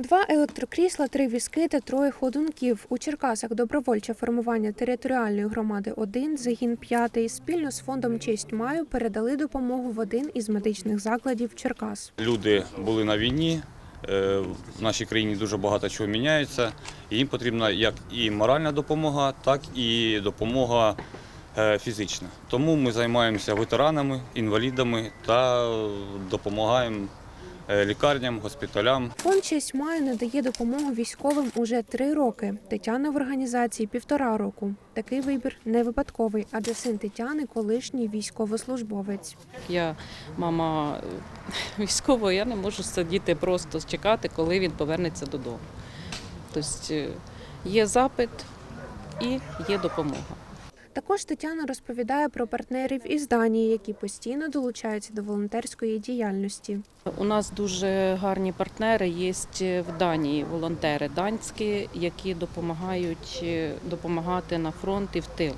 Два електрокрісла, три візки та троє ходунків. У Черкасах добровольче формування територіальної громади 1 загін 5 спільно з фондом Честь маю передали допомогу в один із медичних закладів Черкас. Люди були на війні. е, В нашій країні дуже багато чого міняється. Їм потрібна як і моральна допомога, так і допомога е, фізична. Тому ми займаємося ветеранами, інвалідами та допомагаємо лікарням, госпіталям. Фонд Честь маю надає допомогу військовим уже три роки. Тетяна в організації півтора року. Такий вибір не випадковий, адже син Тетяни колишній військовослужбовець. Я мама е, військова, я не можу сидіти просто чекати, коли він повернеться додому. Тобто е, є запит і є допомога. Також Тетяна розповідає про партнерів із Данії, які постійно долучаються до волонтерської діяльності. У нас дуже гарні партнери є в Данії, волонтери данські, які допомагають е, допомагати на фронт і в тил.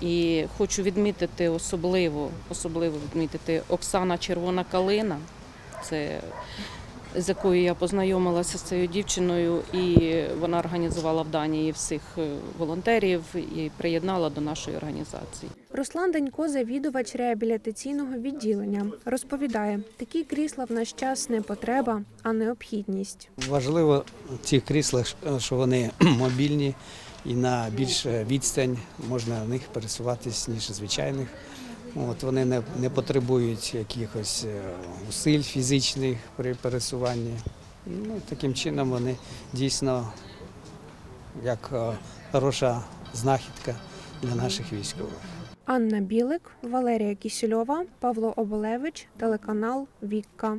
І хочу відмітити особливо, особливо відмітити Оксана Червона Калина. Це з якою я познайомилася з цією дівчиною, і вона організувала в Данії всіх е, волонтерів і приєднала до нашої організації. Руслан Данько, завідувач реабілітаційного відділення, розповідає, такі крісла в наш час не потреба, а необхідність. Важливо в цих кріслах, що вони мобільні і на більш відстань можна в них пересуватись, ніж звичайних. От, вони не, не потребують якихось е, усиль фізичних при пересуванні. Ну, таким чином вони дійсно як е, хороша знахідка для наших військових. Анна Білик, Валерія Кісільова, Павло Оболевич, телеканал Вікка.